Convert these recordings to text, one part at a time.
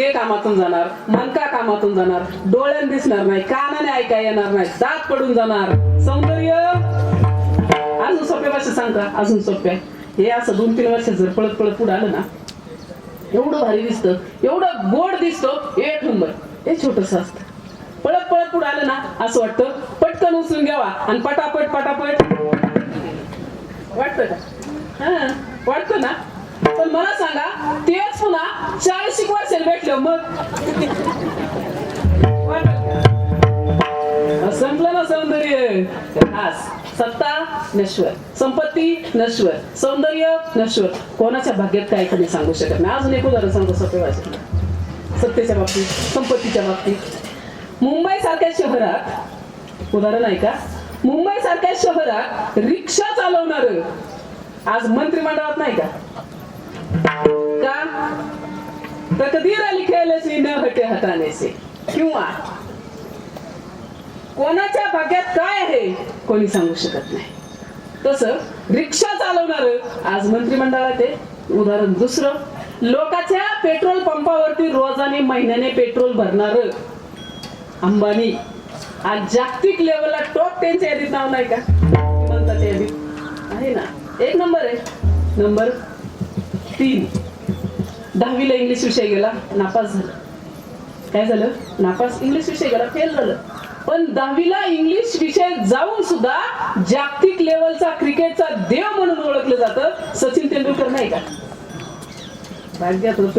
गुडघे कामातून जाणार मनका कामातून जाणार डोळ्यान दिसणार नाही कानाने ऐका येणार नाही दात पडून जाणार. सौंदर्य! अजून सोप्या भाषा सांगता अजून सोप्या. हे असं दोन तीन वर्ष जर पळत पळत पुढे आलं ना एवढं भारी दिसतं एवढं गोड दिसत एक नंबर. हे छोटस असतं. पळत पळत पुढे आलं ना असं वाटतं पटकन उचलून घ्यावा आणि पटापट पटापट. वाटतं का? हा वाटतं ना? पण मला सांगा तेच पुन्हा चाळीस वर्षाला भेटलं मग? संपलं ना सौंदर्य. आज सत्ता नश्वर. संपत्ती नश्वर. सौंदर्य नश्वर. कोणाच्या भाग्यात काय कधी सांगू शकत नाही. अजून एक उदाहरण सांगतो सोपे वाचत सत्तेच्या बाबतीत संपत्तीच्या बाबतीत. मुंबई सारख्या शहरात उदाहरण आहे का? मुंबई सारख्या शहरात रिक्षा चालवणार आज मंत्रिमंडळात नाही का? का? तकदीर लिखेल न हटे हटाने से किंवा कोणाच्या भाग्यात काय आहे कोणी सांगू शकत नाही. तसं रिक्षा चालवणार आज मंत्रिमंडळात आहे. उदाहरण दुसरं लोकाच्या पेट्रोल पंपावरती रोजाने महिन्याने पेट्रोल भरणार अंबानी. आज जागतिक लेवलला टॉप टेनच्या यादीत नाव नाही का? म्हणतात यादीत. आहे ना? एक नंबर आहे. नंबर तीन. दहावीला इंग्लिश विषय गेला नापास झाला. काय झालं? नापास इंग्लिश विषय गेला फेल झालं. पण दहावीला इंग्लिश विषय जाऊन सुद्धा जागतिक लेवलचा क्रिकेटचा देव म्हणून ओळखलं जातं सचिन तेंडुलकर नाही का? भाग्यात होत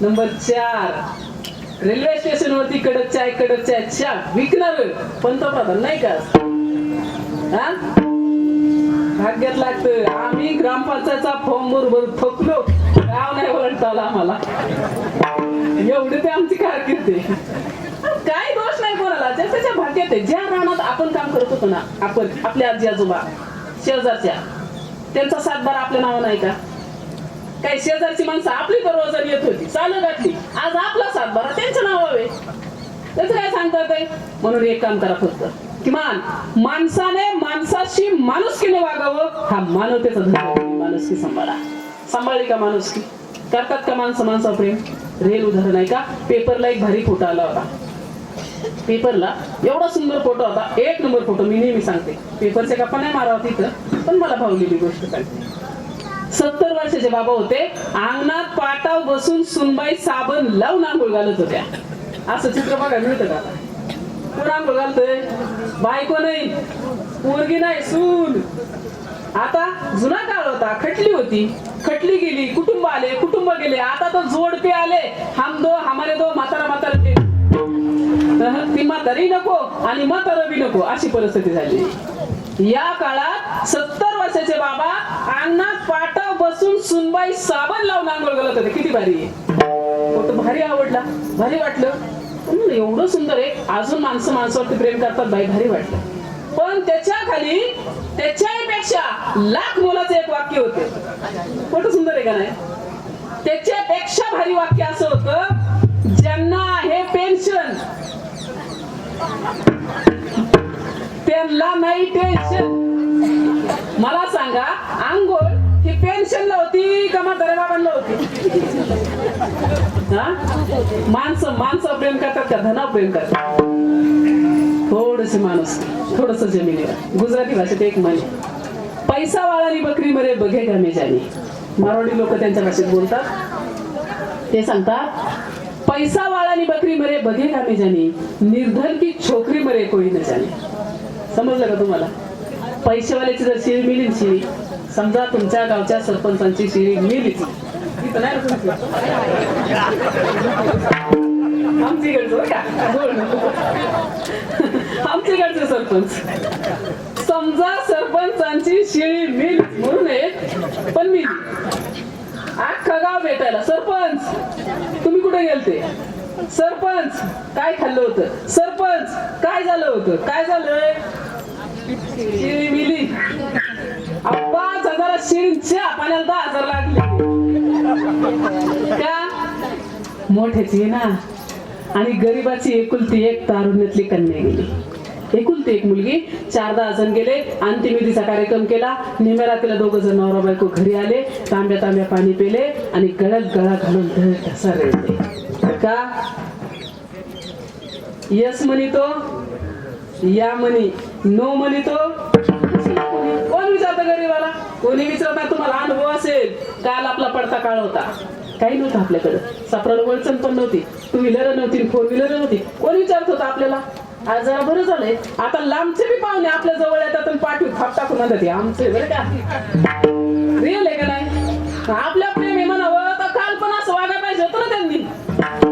नंबर चार. रेल्वे स्टेशन वरती कडक चाय कडक चाय चहा विकणार पंतप्रधान नाही का? हा? भाग्यात लागतं. आम्ही ग्रामपंचायतचा फॉर्म बरोबर थकलो गाव आला आम्हाला. एवढे ते आमची कारकीर्द आहे. काय दोष नाही कोणाला. ज्याच्या भाग्यात आहे ज्या रानात आपण काम करत होतो ना आपण आपल्या आजी आजोबा शेजारच्या त्यांचा सातबारा आपल्या नाव नाही का? काही शेजारची माणसं आपली तर येत होती चालू घातली आज आपला सातबारा त्यांचं नाव हवे त्याचं काय सांगतात म्हणून एक काम करा फक्त. किमान माणसाने माणसाशी माणुसकीने वागावं हा मानवतेचा धर्म माणुसकी सांभाळा. सांभाळली का माणुसकी करतात का माणसं माणसा प्रेम? रेल उदाहरण आहे का? पेपरला एक भारी फोटो आला होता. पेपरला एवढा सुंदर फोटो होता. एक नंबर फोटो मी नेहमी सांगते. पेपरच्या गप्पा नाही मारावं तिथं पण मला भावलेली गोष्ट सांगते. सत्तर वर्षाचे बाबा होते. अंगणात पाटाव बसून सुनबाई साबण लावून आंघोळ घालत होत्या. असं चित्र बघायला मिळतं का कोण आंघोळ घालतोय? बायको नाही. पोरगी नाही सून. आता जुना काळ होता खटली होती. गेली कुटुंब आले कुटुंब गेले आता तो जोडपे आले. हम दो हमारे दो म्हातारा म्हातारा ती म्हातारी नको आणि म्हातारा बी नको अशी परिस्थिती झाली. या काळात सत्तर वर्षाचे बाबा अन्नात पाटा बसून सुनबाई साबण लावून आंघोळ घालत होते. किती भारी. भारी आवडला. भारी वाटलं. एवढं सुंदर आहे. अजून माणसं माणसावरती प्रेम करतात बाई भारी वाटलं. पण त्याच्याखाली त्याच्यापेक्षा लाख मोलाचं एक वाक्य होते. कुठं सुंदर आहे का नाही? त्याच्यापेक्षा भारी वाक्य असं होतं ज्यांना आहे पेन्शन त्यांना नाही टेन्शन मला सांगा आंघोळ ही पेन्शनला होती का म्हाताऱ्या बाबांना होती? हा? माणसं माणसं प्रेम करतात का? धना प्रेम करतात? थोडस माणूस थोडस जमिनीवर गुजराती भाषेत एक म्हण पैसा वाळानी बकरी मरे बघे गमे जाणी मारवाडी लोक त्यांच्या भाषेत बोलतात. ते सांगतात पैसा वाळानी बकरी मरे बघे का मी जाणी निर्धन की छोकरी मरे कोळी न जाणे समजलं का तुम्हाला? पैसेवाल्याची जर शिरी मिली शिरी समजा तुमच्या गावच्या सरपंचांची शिरी मिलीच आमची गरज बोल नको. आमच्या सरपंच. समजा सरपंचांची शिळी मिल म्हणून आहे पण मी अख्खा गाव भेटायला सरपंच तुम्ही कुठे गेलते? सरपंच काय खाल्लं होतं? सरपंच काय झालं होतं? काय झालंय? शिळी मिली. पाच हजार शिळीच्या पाण्याला दहा हजार लागले. का मोठ्याची ना आणि गरीबाची एकुलती एक तारुण्यातली कन्या गेली. एकुलती एक मुलगी चार दहा जण गेले अंतिमितीचा कार्यक्रम केला निमेरा तिला दोघ जण नवरा बायको घरी आले तांब्या तांब्या पाणी पेले आणि गळ्यात गळा घालून ढळ ठसा रेळले का? यस म्हणी तो या म्हणी नो म्हणी तो कोण विचारतं गरीबाला? कोणी विचारत? नाही तुम्हाला अनुभव असेल. काल आपला पडता काळ होता. काही नव्हतं आपल्याकडं. सापडायला वळचण पण नव्हती. टू व्हीलर नव्हती फोर व्हीलर नव्हती. कोण विचारत होतं आपल्याला? आज जरा बरं झालंय. आता लांबचे बी पाहुणे आपल्या जवळ येतात आणि पाठवू थाप टाकून आणतात "हे आमचे बरं का? रिअल आहे का नाही? आपल्या प्रेम म्हणावं तर काल पण असं वागायला पाहिजे होतं ना त्यांनी.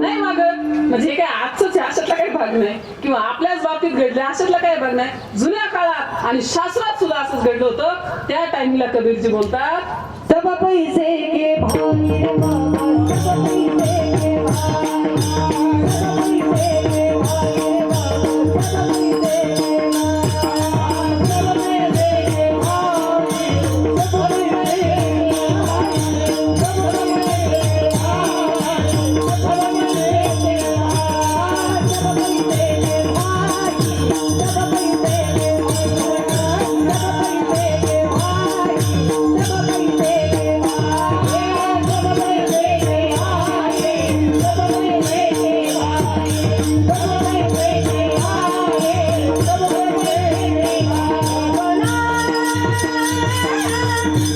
नाही मागत म्हणजे हे काय आजच अशातला काही भाग नाही. किंवा आपल्याच बाबतीत घडलं अशातला काही भाग नाही. जुन्या काळात आणि शास्त्रात सुद्धा असंच घडलं होतं. त्या टाइमला कबीरजी बोलतात सब पैसे के भाई रे बाबा सब पैसे के भाई सब पैसे के भाई Bye.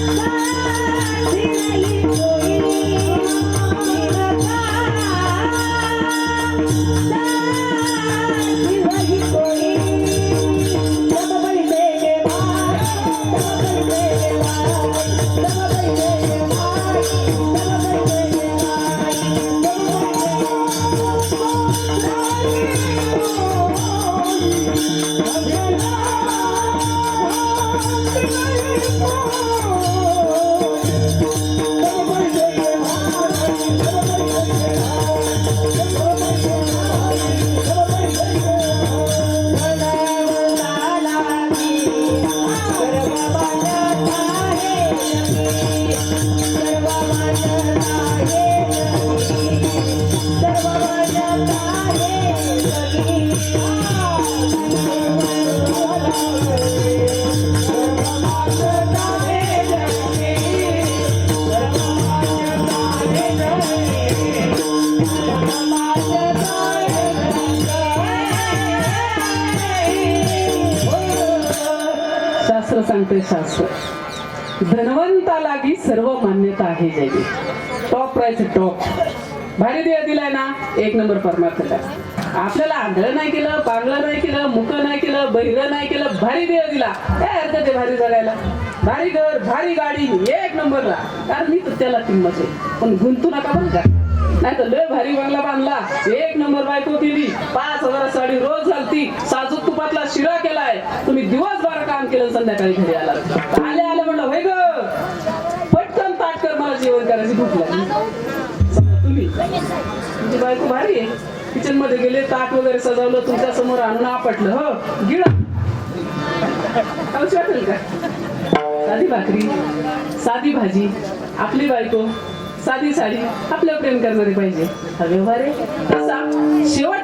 सांगते शास्त्र धनवंतालागी सर्व मान्यता आहे जगी टॉप प्राइस टॉप भारी देह दिलाय ना? एक नंबर परमार्थला. आपल्याला आंधळ नाही केलं पांगलं नाही केलं मुक नाही केलं बहिर नाही केलं भारी देह दिला. काय अर्थ ते भारी जगायला? भारी घर भारी गाडी एक नंबरला कारण मी तर त्याला किंमत आहे. पण गुंतू नका बरं का. नाही तर लय भारी बंगला बांधला. एक नंबर बायको दिली पाच हजार साडी रोज घालती. साजूक तुपातला शिरा केलाय. तुम्ही दिवसभर काम केलं संध्याकाळी घरी आला आले आले म्हणलं होय ग पटकन ताट कर मला जेवण करायची भूक लागली. तुम्ही. तुमची बायको भारी आहे. किचनमध्ये गेले ताट वगैरे सजवलं तुमच्यासमोर आणून आपटलं. हो गिळा. वाटेल का? साधी भाकरी साधी भाजी. आपली बायको साधी साडी आपल्या प्रेम करणारी पाहिजे हवे बरे तसा शेवट